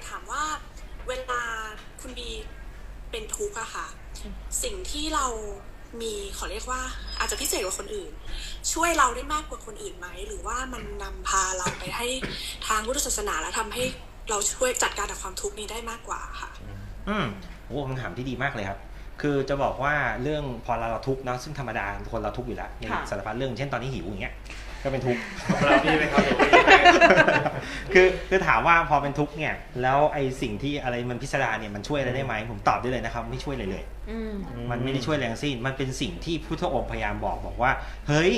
ากถามว่าเวลาคุณบีเป็นทุกข์อะค่ะ สิ่งที่เรามีขอเรียกว่า อาจจะพิเศษกว่าคนอื่น ช่วยเราได้มากกว่าคนอื่นไหม หรือว่ามันนำพาเราไปให้ทางพุทธศาสนาแล้วทำให้เราช่วยจัดการกับความทุกข์นี้ได้มากกว่าค่ะ อืมโอ้คำถามที่ดีมากเลยครับ คือจะบอกว่าเรื่องพอเราทุกข์เนอะซึ่งธรรมดาคนเราทุกข์อยู่แล้วในค่ะสารพัดเรื่องเช่นตอนนี้หิวอย่างเงี้ยก็เป็นทุกข์เราพี่ไหมครับเดี๋ยวพี่ให้ คือคือถามว่าพอเป็นทุกข์เนี่ย แล้วไอ้สิ่งที่อะไรมันพิสดารเนี่ยมันช่วยอะไรได้ไหมผมตอบได้เลยนะครับ ไม่ช่วยเลยเลย อืม มันไม่ได้ช่วยแรงสิ้น มันเป็นสิ่งที่พุทธองค์พยายามบอกบอกว่า เฮ้ย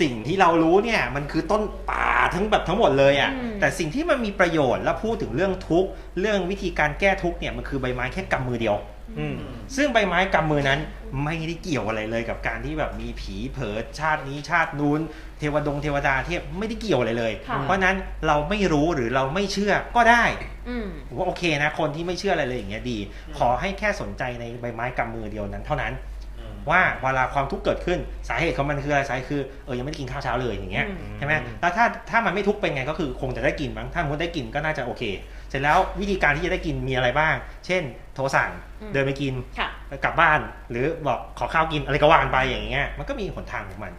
สิ่งที่เรารู้เนี่ย มันคือต้นป่าทั้งแบบทั้งหมดเลยอะ่ะ อืม แต่สิ่งที่มันมีประโยชน์และพูดถึงเรื่องทุกข์ เรื่องวิธีการแก้ทุกข์เนี่ย มันคือใบไม้แค่กำมือเดียวอืม ซึ่งใบไม้กำมือนั้นไม่ได้เกี่ยวอะไรเลยกับการที่แบบมีผีเผลอชาตินี้ชาตินู้น เทวดงเทวดาเทพไม่ได้เกี่ยวอะไรเลยค่ะเพราะฉะนั้นเราไม่รู้หรือเราไม่เชื่อก็ได้อืมผมว่าโอเคนะคนที่ไม่เชื่ออะไรเลยอย่างเงี้ยดี ขอให้แค่สนใจในใบไม้กำมือเดียวนั้นเท่านั้น ว่าเวลาความทุกข์เกิดขึ้นสาเหตุของมันคืออะไรสาเหตุคือเออยังไม่ได้กินข้าวเช้าเลยอย่างเงี้ยอืมใช่ไหมแล้วถ้าถ้ามันไม่ทุกข์เป็นไงก็คือคงจะได้กินมั้งถ้ามันได้กินก็น่าจะโอเค เสร็จแล้ววิธีการที่จะได้กินมีอะไรบ้าง เช่น โทรสั่งเดินไปกินค่ะกลับบ้านหรือบอกขอข้าวกินอะไรก็ว่านไปอย่างเงี้ยมันก็มีหนทางของมัน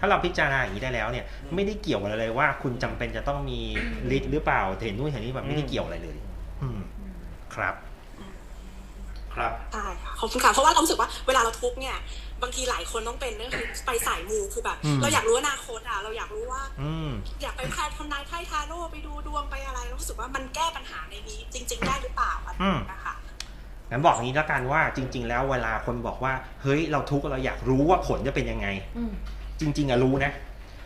ถ้าเราพิจารณาอย่างนี้ได้แล้วเนี่ยไม่ได้เกี่ยวอะไรเลยว่าคุณจำเป็นจะต้องมีฤทธิ์หรือเปล่าเห็นนู่นเห็นนี่แบบไม่ได้เกี่ยวอะไรเลย อืมครับ ครับใช่ค่ะขอบคุณค่ะเพราะว่าเรารู้สึกว่าเวลาเราทุกข์เนี่ย บางทีหลายคนต้องเป็นก็คือไปสายมูคือแบบ อืม เราอยากรู้อนาคตอะเราอยากรู้ว่า อืม อยากไปทายทำนายไพ่ทาโร่ไปดูดวงไปอะไรรู้สึกว่ามันแก้ปัญหาในนี้ จริง ๆ ได้หรือเปล่าอะไรอย่างเงี้ยนะคะงั้นบอกอย่างนี้แล้วกันว่าจริง ๆ แล้วเวลาคนบอกว่า เฮ้ยเราทุกข์เราอยากรู้ว่าผลจะเป็นยังไง อืม จริง ๆอะรู้นะ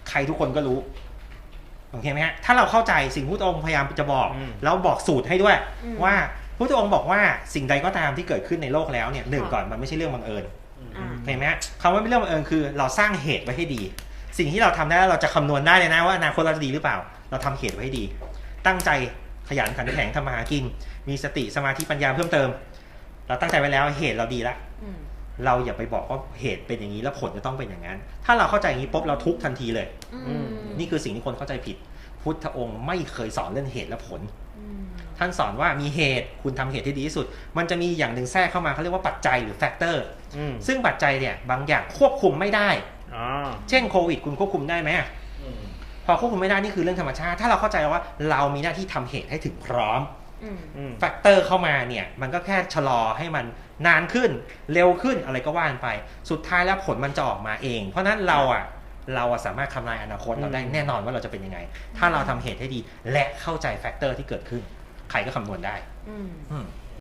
ใครทุกคนก็รู้โอเคไหมฮะถ้าเราเข้าใจสิ่งที่พระองค์พยายามจะบอก อืม แล้วบอกสูตรให้ด้วย อืม ว่า พระองค์บอกว่าสิ่งใดก็ตามที่เกิดขึ้นในโลกแล้วเนี่ยหนึ่งค่ะก่อนมันไม่ใช่เรื่องบังเอิญอ่าเห็นไหมฮะคำว่าไม่เรื่องบังเอิญคือ เราสร้างเหตุไว้ให้ดี สิ่งที่เราทำได้แล้วเราจะคำนวณได้เลยนะว่าอนาคตเราจะดีหรือเปล่า เราทำเหตุไว้ให้ดี ตั้งใจขยันขันแข็งทำมาหากิน มีสติสมาธิปัญญาเพิ่มเติม เราตั้งใจไว้แล้วเหตุเราดีละอืมเราอย่าไปบอกว่าเหตุเป็นอย่างนี้แล้วผลจะต้องเป็นอย่างนั้น ถ้าเราเข้าใจอย่างนี้ปุ๊บเราทุกข์ทันทีเลยอืมนี่คือสิ่งที่คนเข้าใจผิด พุทธองค์ไม่เคยสอนเรื่องเหตุและผลอืม ท่านสอนว่ามีเหตุคุณทำเหตุที่ดีที่สุด มันจะมีอย่างหนึ่งแทรกเข้ามาเขาเรียกว่าปัจจัยหรือแฟกเตอร์อืมซึ่งปัจจัยเนี่ยบางอย่างควบคุมไม่ได้อ๋อเช่นโควิด คุณควบคุมได้ไหมอะอืมพอควบคุมไม่ได้นี่คือเรื่องธรรมชาติ ถ้าเราเข้าใจว่าเรามีหน้าที่ทำเหตุให้ถึงพร้อมอืมอืมแฟกเตอร์เข้ามาเนี่ย มันก็แค่ชะลอให้มันนานขึ้น เร็วขึ้นอะไรก็ว่านไป สุดท้ายแล้วผลมันจะออกมาเอง เพราะฉะนั้นเราอะ เราอะสามารถทำนายอนาคตเราได้อืมแน่นอนว่าเราจะเป็นยังไง ถ้าเราทำเหตุให้ดี และเข้าใจแฟกเตอร์ที่เกิดขึ้น ใครก็คำนวณได้ อืมอืม